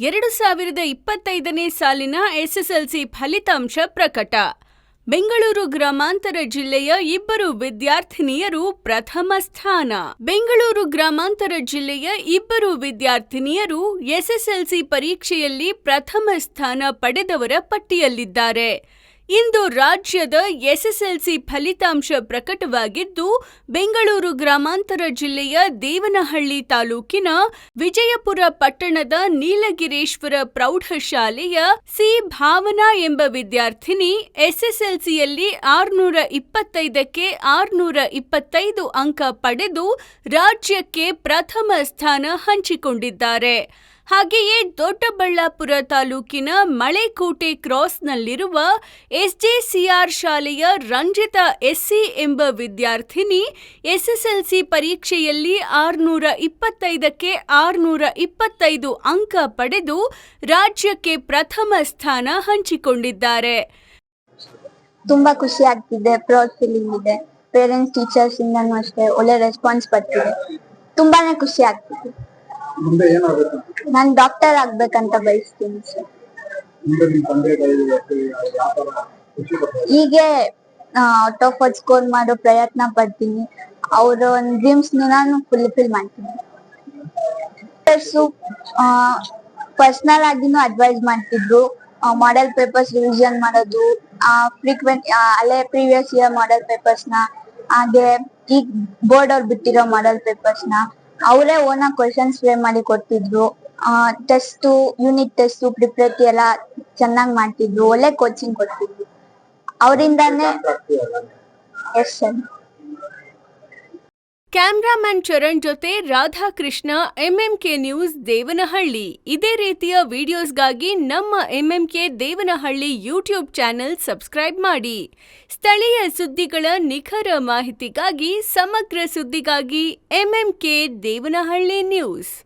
ಎರಡು ಸಾವಿರದ ಇಪ್ಪತ್ತೈದನೇ ಸಾಲಿನ ಎಸ್ಎಸ್ಎಲ್ಸಿ ಫಲಿತಾಂಶ ಪ್ರಕಟ. ಬೆಂಗಳೂರು ಗ್ರಾಮಾಂತರ ಜಿಲ್ಲೆಯ ಇಬ್ಬರು ವಿದ್ಯಾರ್ಥಿನಿಯರು ಪ್ರಥಮ ಸ್ಥಾನ. ಬೆಂಗಳೂರು ಗ್ರಾಮಾಂತರ ಜಿಲ್ಲೆಯ ಇಬ್ಬರು ವಿದ್ಯಾರ್ಥಿನಿಯರು ಎಸ್ಎಸ್ಎಲ್ಸಿ ಪರೀಕ್ಷೆಯಲ್ಲಿ ಪ್ರಥಮ ಸ್ಥಾನ ಪಡೆದವರ ಪಟ್ಟಿಯಲ್ಲಿದ್ದಾರೆ. ಇಂದು ರಾಜ್ಯದ ಎಸ್ಎಸ್ಎಲ್ಸಿ ಫಲಿತಾಂಶ ಪ್ರಕಟವಾಗಿದ್ದು, ಬೆಂಗಳೂರು ಗ್ರಾಮಾಂತರ ಜಿಲ್ಲೆಯ ದೇವನಹಳ್ಳಿ ತಾಲೂಕಿನ ವಿಜಯಪುರ ಪಟ್ಟಣದ ನೀಲಗಿರೀಶ್ವರ ಪ್ರೌಢಶಾಲೆಯ ಸಿ ಭಾವನಾ ಎಂಬ ವಿದ್ಯಾರ್ಥಿನಿ ಎಸ್ಎಸ್ಎಲ್ಸಿಯಲ್ಲಿ ಆರುನೂರ ಇಪ್ಪತ್ತೈದಕ್ಕೆ ಆರುನೂರ ಇಪ್ಪತ್ತೈದು ಅಂಕ ಪಡೆದು ರಾಜ್ಯಕ್ಕೆ ಪ್ರಥಮ ಸ್ಥಾನ ಹಂಚಿಕೊಂಡಿದ್ದಾರೆ. ಹಾಗೆಯೇ ದೊಡ್ಡಬಳ್ಳಾಪುರ ತಾಲೂಕಿನ ಮಳೆಕೋಟೆ ಕ್ರಾಸ್ನಲ್ಲಿರುವ ಎಸ್ಜೆಸಿಆರ್ ಶಾಲೆಯ ರಂಜಿತಾ ಎಸ್ಸಿ ಎಂಬ ವಿದ್ಯಾರ್ಥಿನಿ ಎಸ್ಎಸ್ಎಲ್ಸಿ ಪರೀಕ್ಷೆಯಲ್ಲಿ ಆರುನೂರ ಇಪ್ಪತ್ತೈದಕ್ಕೆ ಆರುನೂರ ಇಪ್ಪತ್ತೈದು ಅಂಕ ಪಡೆದು ರಾಜ್ಯಕ್ಕೆ ಪ್ರಥಮ ಸ್ಥಾನ ಹಂಚಿಕೊಂಡಿದ್ದಾರೆ. ತುಂಬಾ ಖುಷಿ ಆಗ್ತಿದೆ ಪ್ರೌಡ್ ಇದೆ. ಪೇರೆಂಟ್ಸ್ ಟೀಚರ್ಸ್ ಇಂದನೂ ಅಷ್ಟೇ ಒಳ್ಳೆ ರೆಸ್ಪಾನ್ಸ್ ಬರ್ತಿದೆ. ತುಂಬಾನೇ ಖುಷಿ ಆಗ್ತಿದೆ. ಮುಂದೆ ನಾನು ಡಾಕ್ಟರ್ ಆಗ್ಬೇಕಂತ ಬಯಸ್ತೀನಿ ಸರ್. ಮುಂದೆ ನಿಮ್ ತಂದೆ ತಾಯಿ ಯಾವ ತರ ಖುಷಿ ಪಡ್ತಾರೆ ಹೀಗೆ ಔಟ್ ಆಫ್ ವರ್ಡ್ ಸ್ಕೋರ್ ಮಾಡೋ ಪ್ರಯತ್ನ ಪಡ್ತೀನಿ. ಅವರ ಒಂದು ಡ್ರೀಮ್ಸ್ ನಾನು ಫುಲ್ಫಿಲ್ ಮಾಡ್ತೀನಿ. ಪರ್ಸನಲ್ ಆಗಿನೂ ಅಡ್ವೈಸ್ ಮಾಡ್ತಿದ್ರು. ಮಾಡೆಲ್ ಪೇಪರ್ಸ್ ರಿವಿಷನ್ ಮಾಡೋದು ಫ್ರೀಕ್ವೆಂಟ್ ಅಲ್ಲೇ ಪ್ರೀವಿಯಸ್ ಇಯರ್ ಮಾಡೆಲ್ ಪೇಪರ್ಸ್ನ ಹಾಗೆ ಈಗ ಬೋರ್ಡ್ ಅವ್ರು ಬಿಟ್ಟಿರೋ ಮಾಡೆಲ್ ಪೇಪರ್ಸ್ನ ಅವರೇ ಓನ ಕ್ವಶನ್ಸ್ ಫ್ರೇಮ್ ಮಾಡಿ ಕೊಡ್ತಿದ್ರು. ಟೆಸ್ಟ್ ಯೂನಿಟ್ ಟೆಸ್ಟ್ ಪ್ರಿಪ್ರತಿ ಎಲ್ಲ ಚೆನ್ನಾಗಿ ಮಾಡ್ತಿದ್ರು. ಒಳ್ಳೆ ಕೋಚಿಂಗ್ ಕೊಡ್ತಿದ್ರು. ಅವರಿಂದಾನೇ ಎಸ್ ಸರ್ ಕ್ಯಾಮ್ರಾಮನ್ ಚರಣ್ ಜೊತೆ ರಾಧಾಕೃಷ್ಣ ಎಂಎಂಕೆ ನ್ಯೂಸ್ ದೇವನಹಳ್ಳಿ. ಇದೇ ರೀತಿಯ ವಿಡಿಯೋಸ್ಗಾಗಿ ನಮ್ಮ MMK Devanahalli YouTube channel subscribe ಮಾಡಿ. ಸ್ಥಳೀಯ ಸುದ್ದಿಗಳ ನಿಖರ ಮಾಹಿತಿಗಾಗಿ, ಸಮಗ್ರ ಸುದ್ದಿಗಾಗಿ ಎಂಎಂಕೆ ದೇವನಹಳ್ಳಿ ನ್ಯೂಸ್